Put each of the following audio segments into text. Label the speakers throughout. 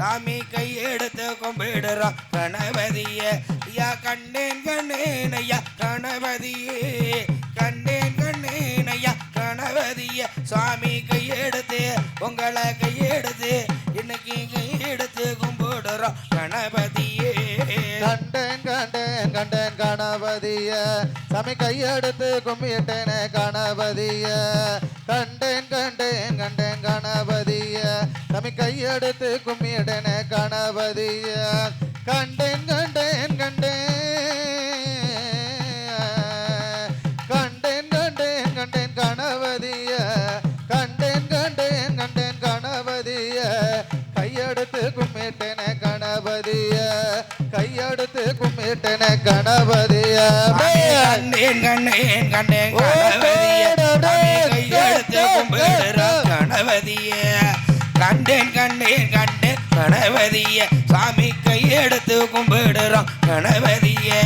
Speaker 1: சாமி கையெடுத்து கும்பிடுறோம் கணபதியே. ஐயா கண்டேன் கண்ணேன் ஐயா கணபதியே. கண்டேன் கண்ணேன் ஐயா கணபதியே. சுவாமி கையெடுத்து உங்களை கையெடுத்து இன்னைக்கு கையெடுத்து கும்பிடுறோம் கணபதியே.
Speaker 2: கண்டேன் கண்டேன் கண்டேன் கணபதிய. சாமி கையெடுத்து கும்பிட்டேனே கணபதிய. கண்டேன் கண்டேன் கண்டேன் கணபதிய. சாமி கையெடுத்து கும்பிட்டேனே கணபதிய கண்டேன் கண்டேன் கண்டேன். கண்டேன் கண்டேன் கண்டேன் கணபதிய கண்டேன் கண்டேன் கண்டேன் கணபதிய கையெடுத்து கும்பிட்டேனே கணபதிய கையெடுத்து கும்பிட்டேனே கணபதிய
Speaker 1: கண்டேன் கண்டேன் கண்டேன் கணபதியே கையெடுத்து கும்பிடுறோம் கணபதியே கண்டேன் கண்டேன் கண்டேன் கணபதியே சாமி கையெடுத்து கும்பிடுறோம். கணபதியே.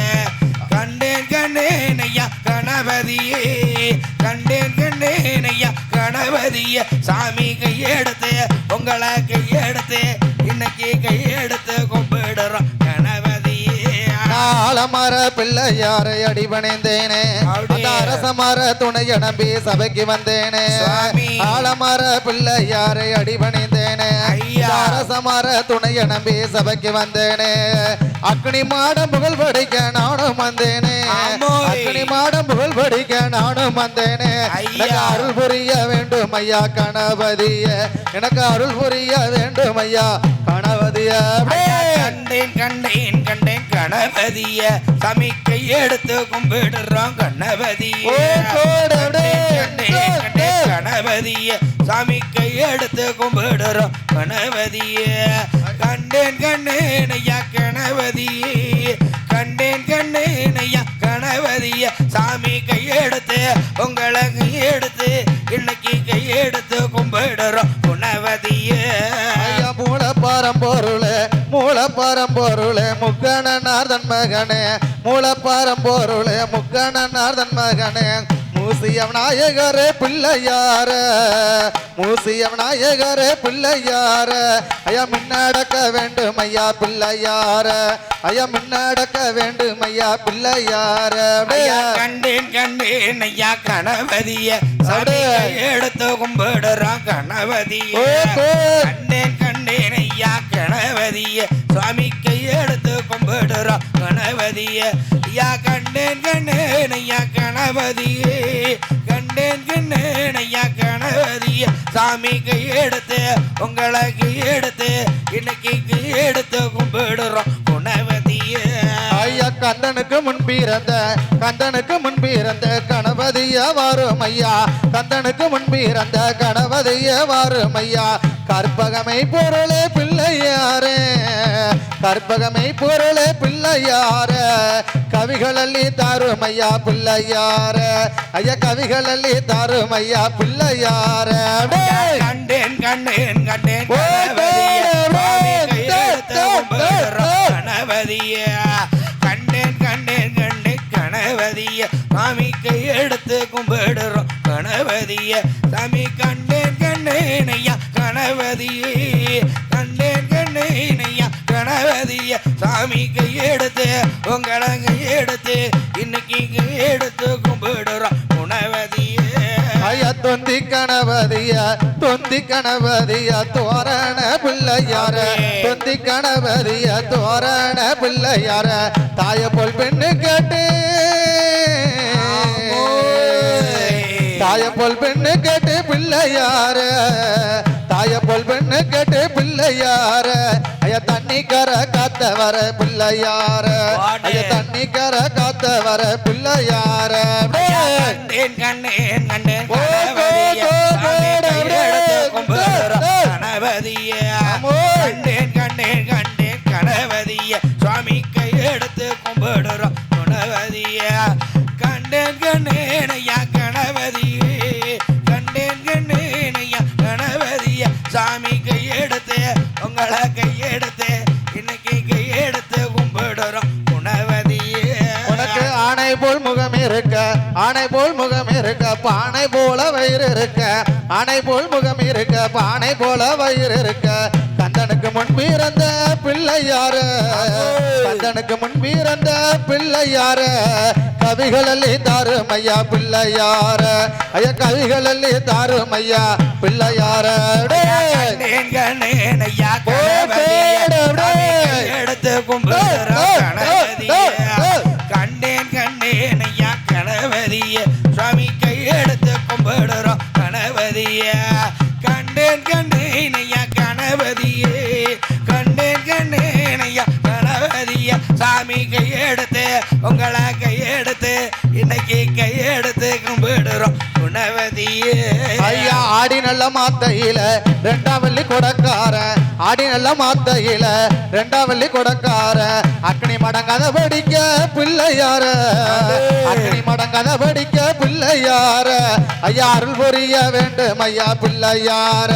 Speaker 1: கண்டேன் கண்டேன் ஐயா கணபதியே. கண்டேன் கண்டேன் ஐயா கணபதிய. சாமி கையெடுத்து உங்களை கையெடுத்து இன்னைக்கு கையெடுத்து
Speaker 2: ஆலமர பிள்ளையாரை அடிபணிந்தேனே. அந்த அரசமர துணைய நம்பி சபைக்கு வந்தேனே. ஆலமர பிள்ளையாரை அடிபணிந்தேனே அரசமர துணைய நம்பி சபைக்கு வந்தேனே. அக்னி மாடம் புகழ் படிக்க நானும் வந்தேனே. அக்னி மாடம் புகழ் படிக்க நானும் வந்தேனே. எனக்கு அருள் புரிய வேண்டும் ஐயா கணபதிய. எனக்கு அருள் புரிய வேண்டும் ஐயா கணபதிய.
Speaker 1: கண்டேன் கண்டேன் கண்டேன் கணபதிய. சாமி கையெடுத்து கும்பிடுறோம் கணபதிய. கண்டேன் கண்டேன். கணபதிய சாமி கையெடுத்து கும்பிடுறோம். கணபதிய கண்டேன் கண்டேன் ஐயா கணபதிய கண்டேன் கண்டேன் ஐயா கணபதிய. சாமி கையெடுத்து உங்களை கையெடுத்து இன்னைக்கு கையெடுத்து கும்பிடுறோம். குணவதிய.
Speaker 2: ஐயா மூலப்பாரம் பொருளே மூலப்பாரம் முக்கணனார்தன் மகனே மூலப்பாரம் பொருளே முக்கணனார்தன் மகனே மூசியம் நாயகரே பிள்ளையார. மூசியம் நாயகரே பிள்ளையார. ஐயா முன்னடக்க வேண்டும் ஐயா பிள்ளையார. ஐயா முன்னடக்க வேண்டும் ஐயா பிள்ளையார.
Speaker 1: கண்டேன் கண்டேன் ஐயா கணபதிய. எடுத்து கும்பிடுறான் கணபதிய. கண்டேன் கண்டேன். ஐயா கணபதிய சுவாமி கையெடுத்து கும்பிடுறோம் கணபதிய. ஐயா கண்டேன் கண்ணேன் ஐயா கணபதிய. கண்டேன் கண்ணேன் ஐயா கணபதிய. சாமி கையெடுத்து உங்களை கையெடுத்து இன்னைக்கு கையெடுத்து கும்பிடுறோம் குணவதிய.
Speaker 2: ஐயா கந்தனுக்கு முன் பிறந்த கந்தனுக்கு முன் பிறந்த கணபதிய வாரும் ஐயா கந்தனுக்கு முன் பிறந்த கணபதிய வாரும் ஐயா கற்பகமை பொருளே பிள்ளையாரே. கற்பகமை பொருளே பிள்ளையாரே. கவிகளல்லி தாரும் ஐயா பிள்ளையார. ஐயா கவிகளல்லி தாரும் ஐயா பிள்ளையார
Speaker 1: கண்டேன் கண்டேன் கண்டேன். கணபதிய. கண்டேன் கண்டேன் கண்டேன் கணபதிய. சுவாமி கையெடுத்து கும்பிடுறோம். கணபதிய சாமி கண்டேன் ஐயா கணபதியே கண்டேன் ஐயா கணபதிய சாமி கையெடுத்து உங்களை கையெடுத்து இன்னைக்கு கையெடுத்து கும்பிடுறோம். குணவதியே.
Speaker 2: ஐயா தொந்தி கணபதிய தொந்தி கணபதிய தோரண பிள்ளையார. தொந்தி கணபதிய தோரண பிள்ளையார. தாய போல் பெண்ணு கேட்டு தாய போல் பெண்ணு கேட்டு பிள்ளையார தாய போல் பெண்ணு கேட்டு பிள்ளையார ஐயா தண்ணி கர காத்த வர பிள்ளையார ஐயா தண்ணி கர காத்த வர பிள்ளையார
Speaker 1: கண்டேன் கண்டேன் உங்களை கையெடுத்து இன்னைக்கு கையெடுத்து கும்பிடுறோம். குணவதியே.
Speaker 2: உனக்கு ஆணை போல் முகம் இருக்க ஆணை போல் முகம் இருக்க பானை போல வயிறு இருக்க. ஆணை போல் முகம் இருக்க பானை போல வயிறு இருக்க. கந்த கந்தனுக்கு முன் பிறந்த பிள்ளையாரு கந்தனுக்கு முன் பிறந்த பிள்ளையாரு கவிகளல்லி தாருமையா பிள்ளையார. ஐயா கவிகளல்லி தாருமையா பிள்ளையார.
Speaker 1: எடுத்து கண்டேன் கண்டேன் ஐயா கணபதிய. சுவாமி கை எடுத்து கும்பிடுறோம் கணபதிய கண்டேன் கண்டேன் ஐயா கணபதியே. கண்டேன் கண்டேன் ஐயா கணபதிய. சாமி கை உங்களை கையெடுத்து போயிடுறோம் குணவதியே
Speaker 2: ஐயா ஆடி நல்ல மாத்தையில ரெண்டாம் வெள்ளி கொடக்கார. ஆடி நல்ல மாத்தையில ரெண்டாம் வெள்ளி கொடக்கார. அக்னி மடங்காத படிக்க பிள்ளையார. அக்னி மடங்காத படிக்க பிள்ளையார. ஐயா அருள் புரிய வேண்டும் ஐயா பிள்ளையார.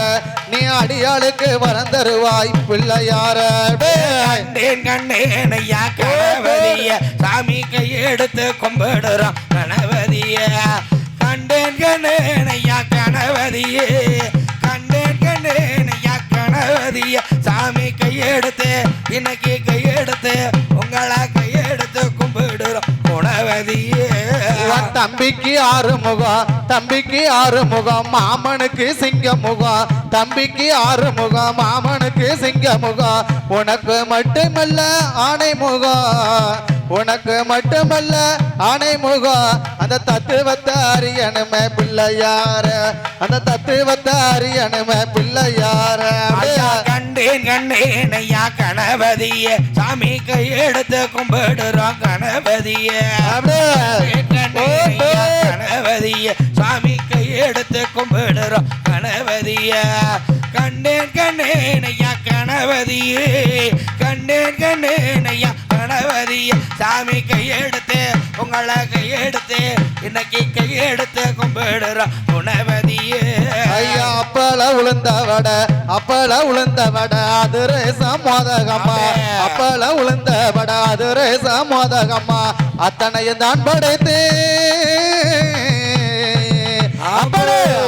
Speaker 2: நீ அடியாளுக்கு வரம் தருவாய் பிள்ளையார.
Speaker 1: கண்டேன் கண்டேன் ஐயா கணபதிய சாமி கையெடுத்து கும்பிடுறோம் கணபதிய கண்டேன் கண்டேன் ஐயா கணபதியே. கண்டேன் கண்டேன் ஐயா சாமி கையெடுத்து இன்னைக்கு கையெடுத்து உங்களை கையெடுத்து கும்பிடுறோம் குணவதியே.
Speaker 2: தம்பிக்கு ஆறு முகம் தம்பிக்கு ஆறு முகம் மாமனுக்கு சிங்க முகம் தம்பிக்கு ஆறு முகம் மாமனுக்கு சிங்க முகம் உனக்கு மட்டுமல்ல ஆணை முகம் உனக்கு மட்டுமல்ல ஆணை முகம் அந்த தத்துவத்தை அறியணுமே பிள்ளையார. அந்த தத்துவத்தை அறியணுமே பிள்ளையார.
Speaker 1: கண்டேன் கண்டேன் ஐயா கணபதியே. சாமி கையெடுத்து கும்பிடுறோம் கணபதியே. கணபதிய. சாமி கையெடுத்து கும்பிடுறோம் கணபதிய. கண்டேன் கண்டேன் ஐயா கணபதியே. கண்டேன் கண்டேன் ஐயா கணபதிய சாமி கையெடுத்து உங்களை கையெடுத்து இன்னைக்கு கையெடுத்து கும்பிடுறோம் குணபதியே.
Speaker 2: ஐயா அப்பள உளுந்த வடை அப்பள உளுந்த வடை அதிரேசம் மோதகம்மா. அப்பள உளுந்த வடை அதிரேசம் மோதகம்மா. அத்தனையும் தான் படைத்து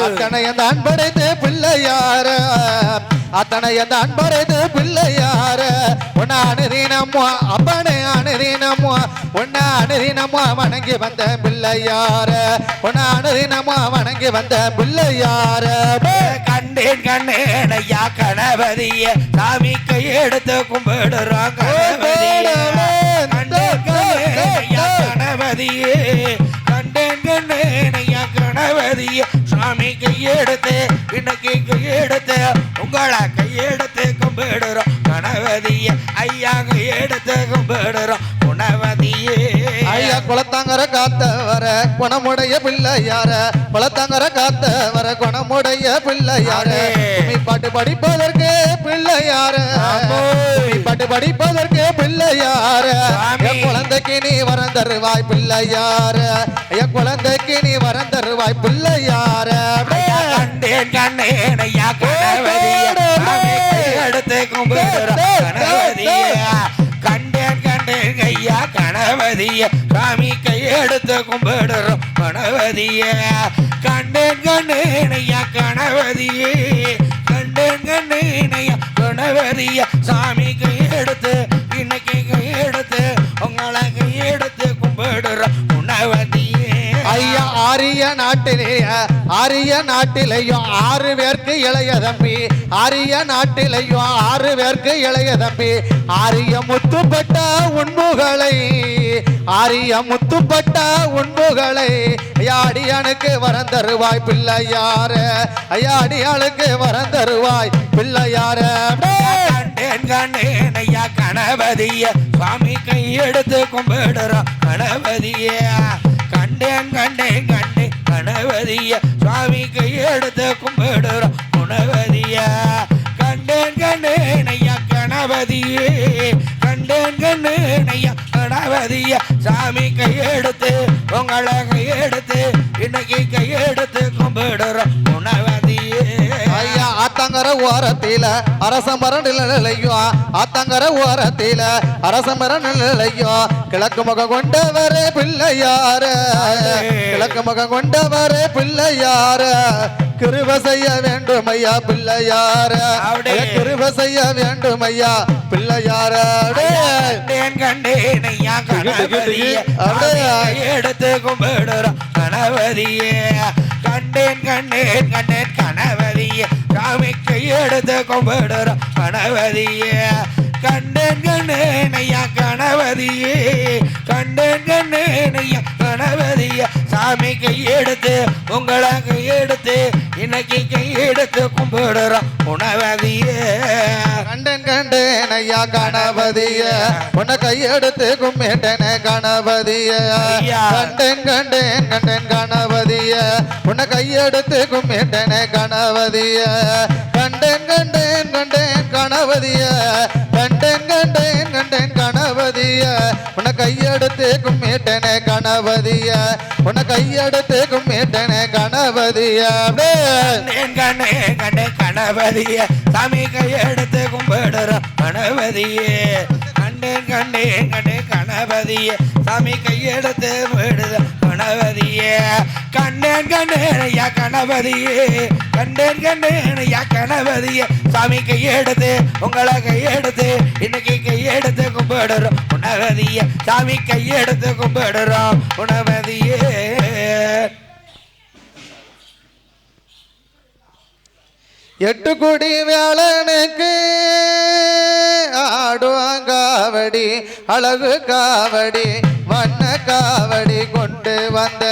Speaker 2: அத்தனையும் தான் படைத்து பிள்ளையார. அத்தனை தான் அன்பரது பிள்ளையார. உன்னை அனுதினமோ அப்பனே அனுதினமோ உன்னை வணங்கி வந்த பிள்ளையார. உன்னை வணங்கி வந்த பிள்ளையார.
Speaker 1: கண்டேன் கண்டேன் ஐயா கணபதிய. சாமி கையெடுத்து கும்பிடுறோம் கணபதிய. கண்டேன் கண்டேன் ஐயா கணபதியே. கண்டேன் கண்டேன் கணபதிய சுவாமி கையெடுத்து இன்னைக்கு கையெடுத்து உங்களை கையெடுத்து கும்பிடுறோம். கணபதிய ஐயா கையெடுத்து கும்பிடுறோம். குணவதியே.
Speaker 2: குளத்தாங்கர காத்த வர குணமுடைய பிள்ளையார. குளத்தாங்கர காத்த வர குணமுடைய பிள்ளையார. கும்மி பாட்டு படிப்பதற்கு பிள்ளையார. கும்மி பாட்டு படிப்பதற்கு பிள்ளையார.
Speaker 1: சாமி.
Speaker 2: என் குழந்தைக்கு நீ வரம் தருவாய் பிள்ளையார. என் குழந்தைக்கு நீ வரம் தருவாய்
Speaker 1: ஐயா கண்டேன் கண்டேன் ஐயா கும்பிடுறோம் ஐயா கணபதிய சாமி கையெடுத்து கும்பிடுறோம். கணபதிய கண்டேன் கண்டேன் கணபதியே. கண்டேன் கண்டேன் கணபதிய சாமி
Speaker 2: கை ஆரிய நாட்டிலேயே ஆரிய நாட்டிலேயும் ஆறு பேருக்கு இளைய தம்பி. ஆரிய நாட்டிலேயும் ஆறு பேருக்கு இளைய தம்பி. ஆரிய முத்துப்பட்ட உண்முகளை ஆரிய முத்துப்பட்ட உண்முகளை ஐயா அடியானுக்கு வரம் தருவாய் பிள்ளையார ஐயா அடியாளுக்கு வரம் தருவாய் பிள்ளையார.
Speaker 1: கண்டேன் ஐயா கணபதிய. சுவாமி கையெடுத்து கும்பிடுறோம் கணபதியா. கண்டேன் கண்டேன் கண்டேன் கணபதிய சுவாமி கையெடுத்து கும்பிடுறோம். குணவதிய. கண்டேன் கண்டேன் ஐயா கணபதியே. கண்டேன் கண்டேன் ஐயா கணபதிய. சாமி கையெடுத்து உங்களை கையெடுத்து இன்னைக்கு கையெடுத்து கும்பிடுறோம்.
Speaker 2: குணவதி ஆத்தங்கர ஓரத்தில அரச மரம் நிலையும் ஆத்தங்கர ஓரத்தில அரச மரம் நிலையும் கிழக்கு முகம் கொண்டவரே பிள்ளையார கிழக்கு முகம் கொண்டவரே பிள்ளையார. கிருப செய்ய வேண்டும் ஐயா பிள்ளையார கிருப செய்ய வேண்டும் ஐயா பிள்ளையார
Speaker 1: எடுத்து கும்பிடுறோம் கணபதியே. கண்டேன் கண்டேன் கண்டேன் சாமிக்கு எடுத்து கும்பிடுறோம் கணபதியே. கண்டேன் கண்ணேனையா கணவதியே கண்டேன் கண்ணேனையா கணவதிய சாமி கையெடுத்து கையெடுத்து இன்னைக்கு கையெடுத்து கும்பிடுறோம் உணவதியே
Speaker 2: கண்டேன் கண்டேன் ஐயா கணபதிய. உன்னை கையெடுத்து கும்பிட்டன கணபதிய. கண்டேன் கண்டேன் கண்டேன் கணபதிய. உன்னை கையெடுத்து கும்பிட்டன கணபதிய. கண்டேன் கண்டேன் கண்டேன் கணபதிய. கண்டேன் கண்டேன் கண்டேன் கணபதிய. உன்னை கையெடுத்து கும்பிட்டன கணபதிய. உன்னை கையெடுத்து கும்பிட்டன கணபதிய. அப்படியே.
Speaker 1: கண்ணே கண்ணே கணபதியே சாமி கையெடுத்து கும்பிடுறோம் கணபதியே கண்டேன் கண்டேன் கண்டே கணபதியே சாமி கையெடுத்து விடுறோம் கணபதியே கண்டேன் கண்டேனையா கணபதியே கண்டேன் கண்டேனையா கணபதியே சாமி கையெடுத்து உங்களை கையெடுத்து இன்னைக்கு கையெடுத்து கும்பிடுறோம் உணவதியே சாமி கையெடுத்து கும்பிடுறோம் உணவதியே
Speaker 2: எட்டு குடி வேளனுக்கு ஆடுவான் காவடி அழகு காவடி வண்ண காவடி கொண்டு வந்த.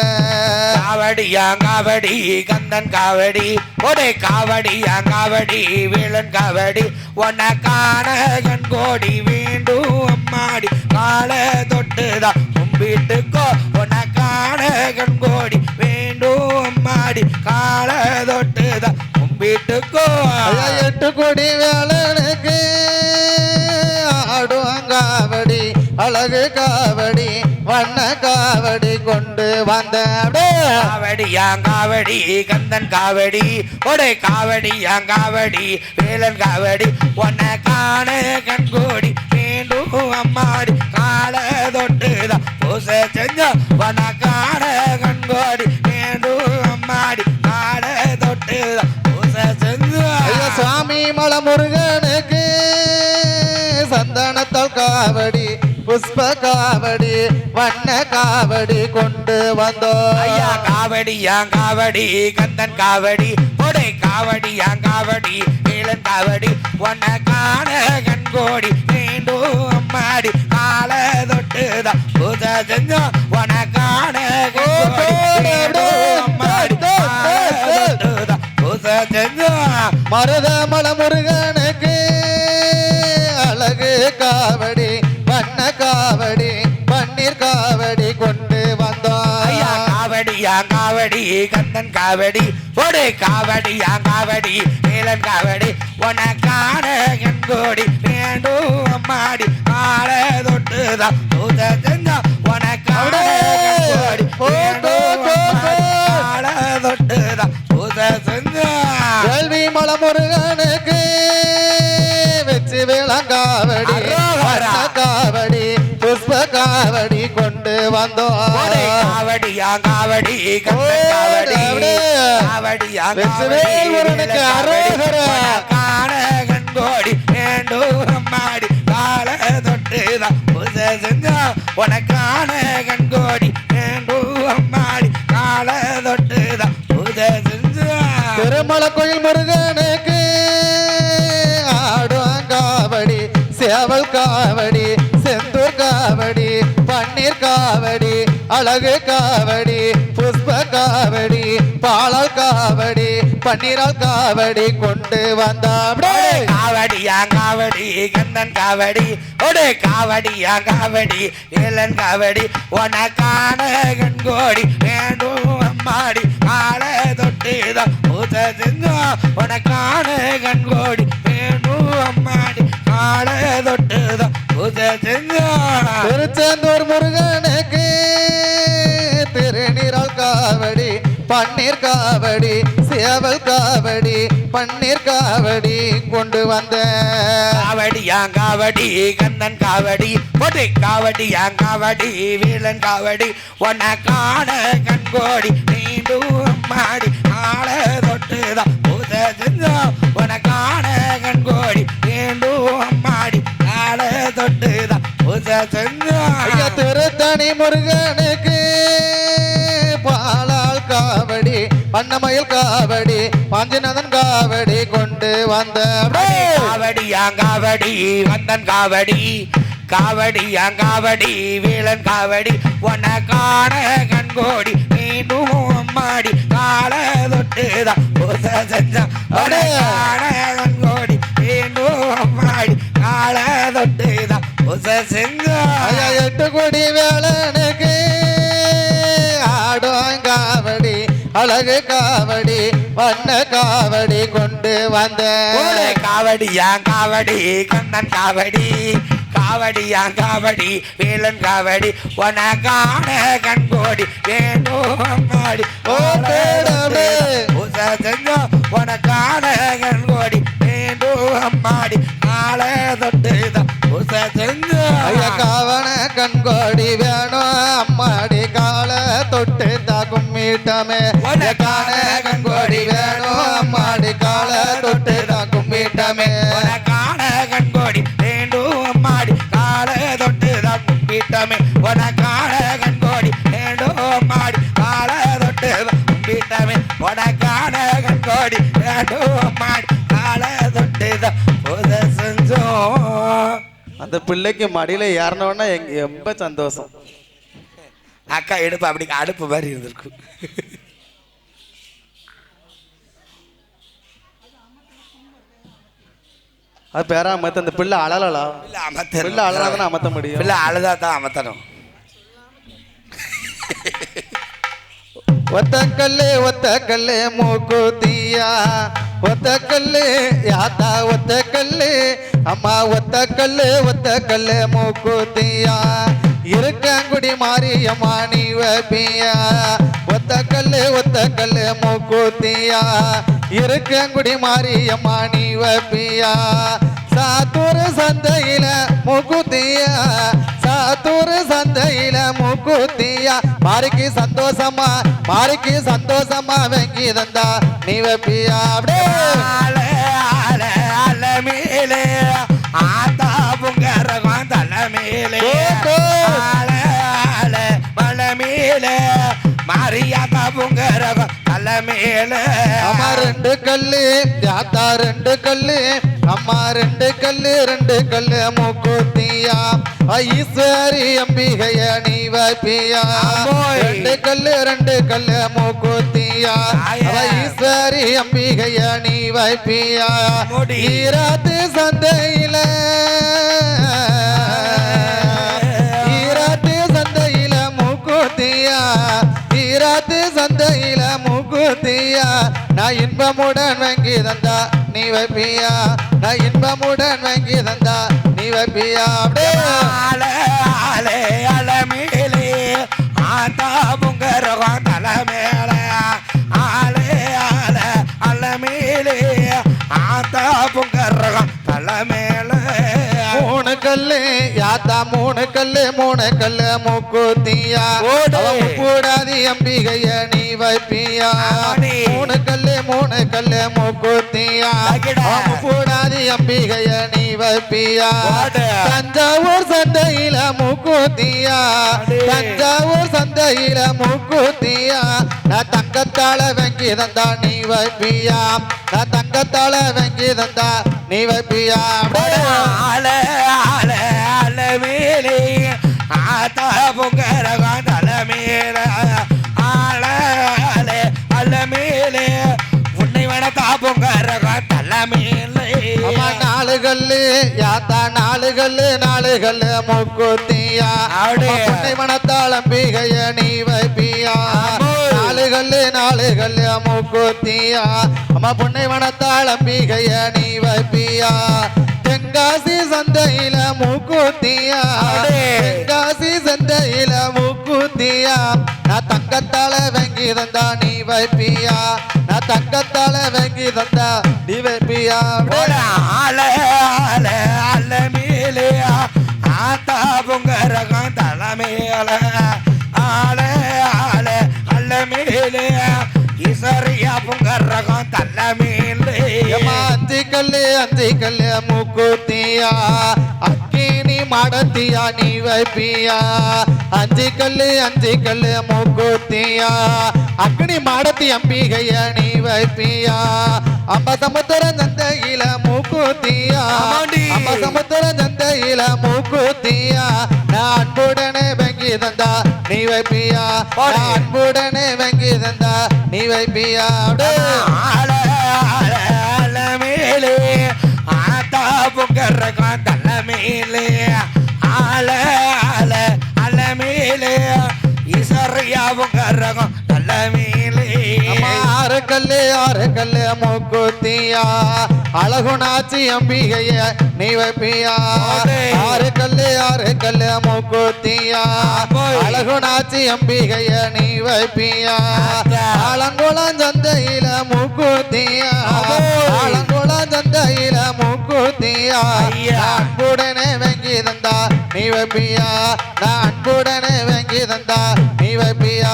Speaker 1: காவடியா காவடி கந்தன் காவடி ஒடே காவடியா காவடி வேலன் காவடி. உன்னை காண கண் கோடி வேண்டும் அம்மாடி கால தொட்டுதான் கும்பிட்டுக்கோ உன்னை காண கண் கோடி வேண்டும் அம்மாடி கால தொட்டுதான்
Speaker 2: ஐயா, எட்டு குடி வேளனுக்கு ஆடுவான் காவடி அழகு காவடி வண்ண காவடி கொண்டு வந்த
Speaker 1: காவடி கந்தன் காவடி ஒடே காவடியா காவடி வேலன் காவடி உன்னை காண கண்கோடி வேண்டும் அம்மாடி கால தொட்டுதான் பூச செஞ்ச உன்னை காண கண்கோடி.
Speaker 2: சுவாமி மலமுருகனுக்கு சந்தனத்தால் காவடி புஷ்ப காவடி வண்ண காவடி கொண்டு வந்தோம்
Speaker 1: ஐயா காவடியா காவடி கந்தன் காவடி ஒடே காவடியா காவடி வேலன் காவடி உன்னை காண கண்கோடி வேண்டும் அம்மாடி கால தொட்டுதான். செஞ்சோம் உன்னை காண
Speaker 2: மருத மலமுருகனுக்கு அழகு காவடி வண்ண காவடி பன்னீர் காவடி கொண்டு வந்தோம்
Speaker 1: காவடியா காவடி கந்தன் காவடி ஒடே காவடியா காவடி வேலன் காவடி. உன்னை காண கண்கோடி வேண்டும் அம்மாடி கால தொட்டுதான் வேண்டும் அம்மாடி கால
Speaker 2: காவடி புஷ்ப காவடி கொண்டு வந்தோம்
Speaker 1: காவடியா காவடி காவடி. காவடியா
Speaker 2: முருகனுக்கு அரோகரா.
Speaker 1: காண கண்கோடி வேண்டும் அம்மாடி கால தொட்டுதான் செஞ்சா உனக்கான
Speaker 2: அழகு காவடி புஷ்ப காவடி பாலால் காவடி பன்னீரால் காவடி கொண்டு வந்தாப்டே
Speaker 1: ஒடே காவடியா காவடி கந்தன் காவடி ஒடே காவடியா காவடி ஏலன் காவடி உனக்கான கண்கோடி வேண்டும் அம்மாடி கால தொட்டுதான் செஞ்சோம் உனக்கான கண்கோடி வேண்டும் அம்மாடி கால தொட்டுதான் செஞ்சோம்
Speaker 2: திருச்செந்தூர் முருகனுக்கு பன்னீர் காவடி சேவல் காவடி பன்னீர் காவடி கொண்டு வந்த.
Speaker 1: காவடி காவடி கந்தன் காவடி பொடி காவடி காவடி வீலன் காவடி உன்னை காண கண்கோடி நீண்டும் மாடி ஆள தொட்டுதான் பூத செஞ்சோம் உன்னை காண கண்கோடி நீண்டும் மாடி ஆள தொட்டுதான் பூத
Speaker 2: ஐயா
Speaker 1: செஞ்சோம்
Speaker 2: திருத்தணி முருகனுக்கு காவடி பண்ணமயில் காவடி பாஞ்சிநாதன் காவடி கொண்டு வந்த
Speaker 1: காவடி காவடி? வந்தன் காவடி. காவடி காவடி? வீலன் காவடி. உன்னை காண கண்கோடி மீண்டும் மாடி கால தொட்டுதான் செஞ்சான் காண கண்கோடி மீண்டும் மாடி கால தொட்டுதான் செஞ்சான்
Speaker 2: எட்டு கோடி வேலனுக்கு ஆடும் காவடி. அழகு காவடி வண்ண காவடி கொண்டு வந்த.
Speaker 1: காவடி காவடி கண்ணன் காவடி காவடி காவடி வேலன் காவடி உன காண கண்கோடி வேண்டும் மாடி
Speaker 2: ஓ தேடமே.
Speaker 1: உச செஞ்சோ உன காண கண்கோடி வேண்டும் மாடி. கால தொட்டு
Speaker 2: ஐயா காவன கண்கோடி வேணும் அம்மாடி கால தொட்டு ஐயா காண கண்கோடி வேணும். அம்மாடி கால தொட்டு தாக்கும் மீட்டமே
Speaker 1: உன காண கண்கோடி வேண்டும். மாடி கால தொட்டு தான் கும்பிட்டமே. உன காண கண்கோடி வேண்டும். மாடி கால தொட்டு தான் கும்பிட்டமே. உன காண கண்கோடி வேண்டும். மாடி கால தொட்டு தான் உத செஞ்சோம்.
Speaker 2: அந்த பிள்ளைக்கு மடியில ஏறினவொன்னா எங்க ரொம்ப சந்தோஷம்.
Speaker 1: அக்கா எடுப்பு அப்படி அடுப்பு மாதிரி இருந்திருக்கும்.
Speaker 2: அது பேரா அமத்த அந்த பிள்ளை அழலா
Speaker 1: பிள்ளை அமர்த்த
Speaker 2: பிள்ளை அழலாதானே அமத்த முடியும்?
Speaker 1: பிள்ளை அழுதா தான் அமர்த்தணும்.
Speaker 2: ஒத்த கல்லு ஒத்த கல்லு மூக்குத்தியா ஒத்த கல்லு யாத்தா ஒத்த கல்லு. அம்மா ஒத்த கல்லு ஒத்த கல்லு மூக்குத்தியா இருக்கங்குடி மாரியம்மா நீ வப்பியா ஒத்த கல்லு ஒத்த கல்லு மூக்குத்தியா. இருக்கங்குடி மாரியம்மா நீ வப்பியா சாத்தூர் சந்தையில மூக்குத்தியா. சாத்தூர் சந்தையில மூக்குத்தியா. மாரிக்கு சந்தோஷமா மாரிக்கு சந்தோஷமா வெங்கி தந்தா நீ வைப்பியா அப்படியே.
Speaker 1: மேலே. ஆத்தா புங்கரகம் தல மேலே. மேலே மாரியாத்தா புங்கரகம் தல மேலே.
Speaker 2: அம்மா ரெண்டு கல்லு யாத்தா ரெண்டு கல்லு அம்மா ரெண்டு கல்லு ரெண்டு கல்லு மூக்குத்தியா. ஈஸ்வரி அம்பிகைய நீ வைப்பியா. ரெண்டு கல்லு ரெண்டு கல்லு மூக்குத்தியா. ஈஸ்வரி அம்பிகைய நீ வைப்பியா. ஈராத்து சந்தையில. சந்தையில மூக்குத்தியா நான் இன்பமுடன் வாங்கி தந்தா நீ வைப்பியா? நான் இன்பமுடன் வாங்கி தந்தா நீ வைப்பியா? அப்படியே
Speaker 1: ஆல ஆல ஆல ஆத்தா புங்கரகம் தல மேலே ஆல ஆல ஆத்தா புங்கரகம் தல
Speaker 2: கல்லு யாத்தா மூணு கல்லு மூணு கல்லு மூக்குத்தியா. கூடாது அம்பிகைய நீ வைப்பியா. மூணு கல்லு மூணு கல்லு மூக்குத்தியா. கூடாது அம்பிகைய நீ வைப்பியா. தஞ்சாவூர் சந்தையில மூக்குத்தியா. தஞ்சாவூர் சந்தையில மூக்குத்தியா நான் தங்கத்தால வெங்கி தந்தா நீ வைப்பியா நான் தங்கத்தால வெங்கி தந்தா நீ வைப்பியா?
Speaker 1: ஆல ஆல ஆல மேலே. ஆத்தா புங்கரகம் தல மேலே. ஆல ஆல ஆல மேலே. உன்னை வேண தாப்புங்கரகம் தல மேலே.
Speaker 2: அம்மா நாலு கல்லு யாத்தா நாலு கல்லு நாலு கல்லு மூக்குத்தியா
Speaker 1: அடே.
Speaker 2: புன்னை மனத்தாளம் பீகைய நீ வைப்பியா? கல்லு நாலு கல்லு மூக்குத்தியா அம்மா புன்னை மனத்தாளம் பீகைய நீ வைப்பியா. தென்காசி சந்தையில மூக்குத்தியா. தென்காசி சந்தையில மூக்குத்தியா. நான் தங்கத்தால வாங்கி தந்தா நீ வைப்பியா. நான் தங்கத்தால வாங்கி தந்தா நீ வைப்பியா.
Speaker 1: ஆல ஆல அல்ல மேலே ஆத்தா பொங்க ரகம் தலைமையில ஆல ஆல மேலே இசரியா பொங்க ரகம் தலைமையிலே
Speaker 2: ஏம்மா, அஞ்சு கல்லு அஞ்சு அக்கினி மடத்தியா நீ வைப்பியா? அஞ்சு கல்லு அஞ்சு அக்னி மாடத்தி அம்பிகையா நீ வைப்பியா? சமுத்திர சந்தையில மூக்குத்தியா?
Speaker 1: ஆமாண்டி.
Speaker 2: அம்ப சமுத்திர சந்தையில மூக்குத்தியா? நான் அன்புடனே வங்கி தந்தா நீ வைப்பியா? அன்புடனே வங்கி தந்தா நீ வைப்பியா?
Speaker 1: மேலே. ஆத்தா பொங்க ரகம் தலைமையிலே ஆல ஆல அல்ல மேலே. இசரியா பொங்க ரகம் தலைமையிலே
Speaker 2: அம்மா ஆறு கல்லு ஆறு கல்லு மூக்குத்தியா. அழகுனாச்சி அம்பிகைய நீ வைப்பியா.
Speaker 1: போடு.
Speaker 2: ஆறு கல்லு ஆறு கல்லு மூக்குத்தியா. அழகுனாச்சி அம்பிகைய நீ வைப்பியா. ஆலங்குளம் சந்தையில மூக்குத்தியா. ஆலங்குளம் சந்தையில மூக்குத்தியா. அன்புடனே வாங்கி தந்தா நீ வைப்பியா. நான் அன்புடனே வாங்கி தந்தா நீ வைப்பியா.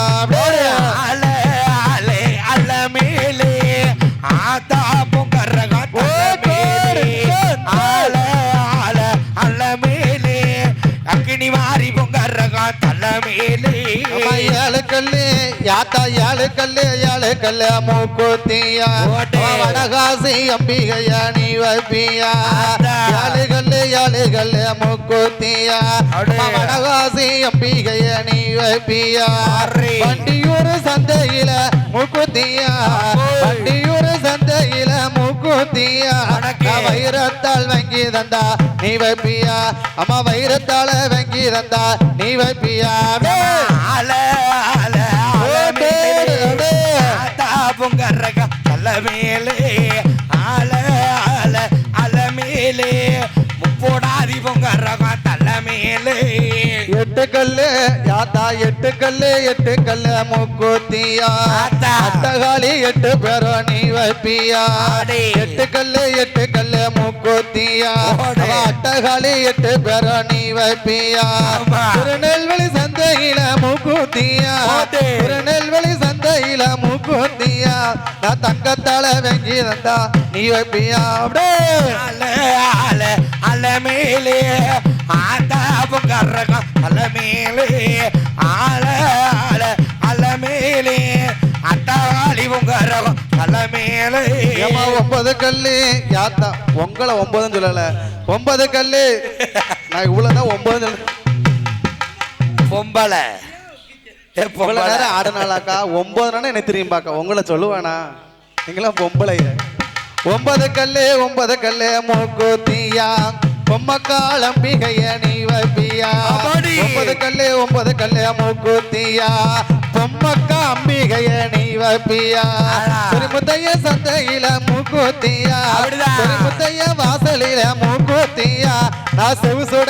Speaker 1: தலைமையிலே
Speaker 2: அம்மா ஏழு கல்லு யாத்தா ஏழு கல்லு ஏழு கல்லு மூக்குத்தியா வடகாசி அம்பிகைய நீ வைப்பியா.
Speaker 1: ஆத்தா.
Speaker 2: ஏழு கல்லு ஏழு கல்லு மூக்குத்தியா வடகாசி அம்பிகைய நீ வைப்பியா. வண்டியூர் சந்தையில மூக்குத்தியா. வண்டியூர் சந்தையில மூக்குத்தியா. வைரத்தால் வாங்கி தந்தா நீ வைப்பியா. அம்மா வைரத்தால வாங்கி தந்தா நீ வைப்பியா.
Speaker 1: தலைமையிலே
Speaker 2: எட்டு கல்லு யாத்தா எட்டு கல்லு எட்டு கல்லு மூக்குத்தியா. அட்டகாளி எட்டு பேரும் நீ வைப்பியா. எட்டு கல்லு எட்டு கல்லு மூக்குத்தியா. அட்டகாளி எட்டு பேரும் நீ வைப்பியா. திருநெல்வேலி சந்தையில மூக்குத்தியா. திருநெல்வேலி சந்தையில மூக்குத்தியா. நான் தங்கத்தால வெங்கி தந்தா நீ வைப்பியா. அப்படியே
Speaker 1: அல மேலே. ஆத்தா பொங்க ரகம் அல மேலே ஆல அல அல மேலே அத்தாளி பொங்க ரகம் அல மேலே
Speaker 2: ஏம்மா ஒன்பது கல்லு? யாத்தா உங்களை ஒன்பதுன்னு சொல்லல. ஒன்பது கல்லு. நான் இவ்வளவுதான் ஒன்பது
Speaker 1: பொம்பளை. பொம்பளை.
Speaker 2: நேரம் ஆடுனாளாக்கா? ஒன்பது நானே எனக்கு தெரியும் பார்க்க. உங்களை சொல்லுவேனா? நீங்களாம் பொம்பளைய ஒன்பது கல்லு ஒன்பது கல்லு மூக்குத்தியா பொம்மக்கால் அம்பிகைய நீ வைப்பியா. ஒன்பது கல்லு ஒன்பது கல்லு மூக்குத்தியா பொம்மக்கா அம்பிகைய நீ வைப்பியா. திருமுத்தைய சந்தையில மூக்குத்தியா. திருமுத்தைய வாசலில மூக்குத்தியா நான் செவுசுட